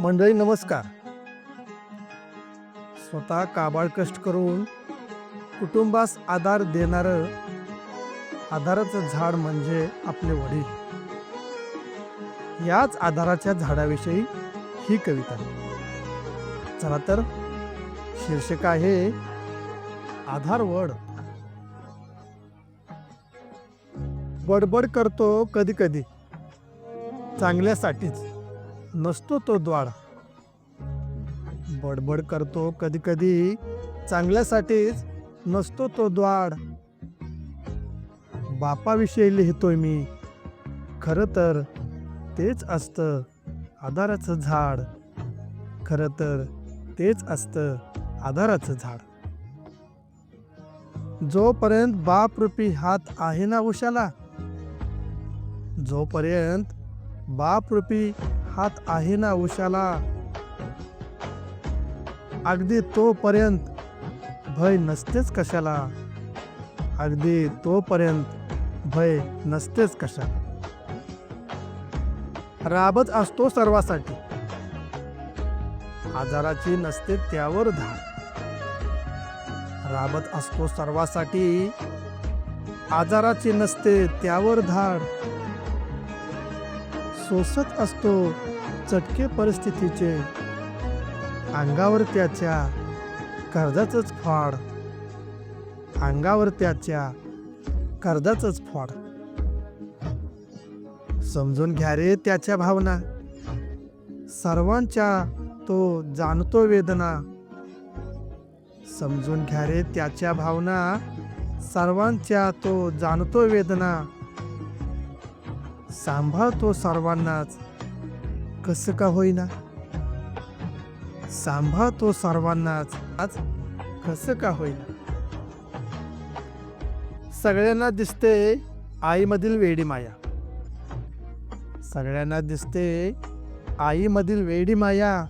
मंडळी नमस्कार. स्वतः काबाड कष्ट करून कुटुंबास आधार देणारं आधाराचं झाड म्हणजे आपले वडील. याच आधाराच्या झाडाविषयी ही कविता. चला तर शीर्षक आहे आधार वड. बडबड करतो कधी कधी. चांगल्यासाठीच. नसतो तो द्वाड बडबड करतो कधी कधी चांगल्यासाठीच नसतो तो द्वाड बापाविषयी लिहितोय मी. खरं तर तेच असतं आधाराचं झाड. खरं तर तेच असतं आधाराचं झाड. जोपर्यंत बाप रूपी हात आहे ना उशाला जोपर्यंत बाप रूपी हात आहे ना उशाला? अगदी तोपर्यंत भय नसतेच कशाला? अगदी तोपर्यंत भय नसतेच कशाला? राबत असतो सर्वासाठी. आजाराची नसते त्यावर धाड. राबत असतो सर्वासाठी. आजाराची नसते त्यावर धाड. सोसत असतो चटके परिस्थितीचे. अंगावर त्याच्या कर्जाचंच फाड. अंगावर त्याच्या कर्जाचंच फाड. समजून घ्या रे त्याच्या भावना. सर्वांच्या तो जाणतो वेदना. समजून घ्या रे त्याच्या भावना. सर्वांच्या तो जाणतो वेदना. सांभाळतो सर्वांनाच. कसं का होईना? सांभाळतो सर्वांनाच. आज कसं का होईना? सगळ्यांना दिसते आईमधील वेडी माया. सगळ्यांना दिसते आईमधील वेडी माया.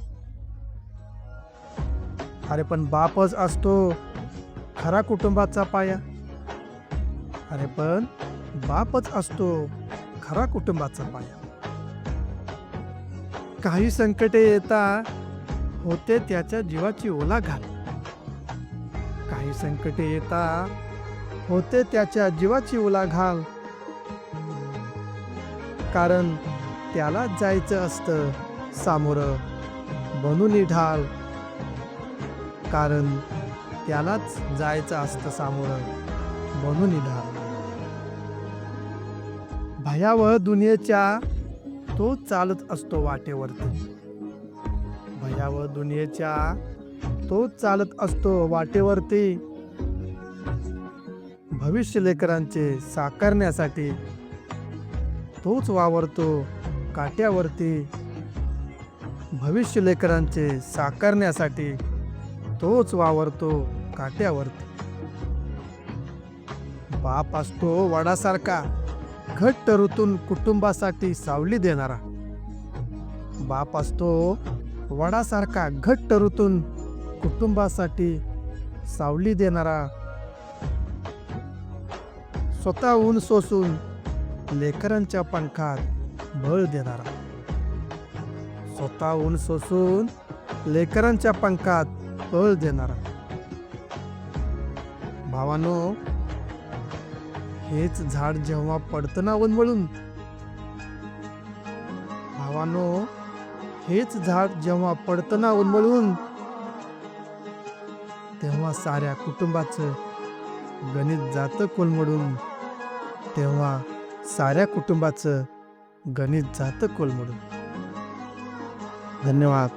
अरे पण बापच असतो खरा कुटुंबाचा पाया. अरे पण बापच असतो खरा कुटुंबाचा पाया. काही संकटे येता होते त्याच्या जीवाची ओला घाल. काही संकटे येता होते त्याच्या जीवाची ओला घाल. कारण त्याला जायचं असतं सामोरं बनून ढाल कारण त्यालाच जायचं असतं सामोरं बनून ढाल भयावह दुनियेच्या तो चालत असतो वाटेवरती. भयावह दुनियेच्या तो चालत असतो वाटेवरती. भविष्य लेकरांचे साकारण्यासाठी तोच वावरतो काट्यावरती. भविष्य लेकरांचे साकारण्यासाठी तोच वावरतो काट्यावरती. बाप असतो वडासारखा. घट्ट ऋतून कुटुंबासाठी सावली देणारा. बाप असतो वडासारखा घट्ट ऋतून कुटुंबासाठी सावली देणारा. स्वतः ऊन सोसून लेकरांच्या पंखात बळ देणारा. स्वतः ऊन सोसून लेकरांच्या पंखात बळ देणारा. भावानो हेच झाड जेव्हा पडतं ना वनवळून? भावानो हेच झाड जेव्हा पडतं ना वनवळून? तेव्हा साऱ्या कुटुंबाचं गणित जातं कोलमडून. तेव्हा साऱ्या कुटुंबाचं गणित जातं कोलमडून. धन्यवाद.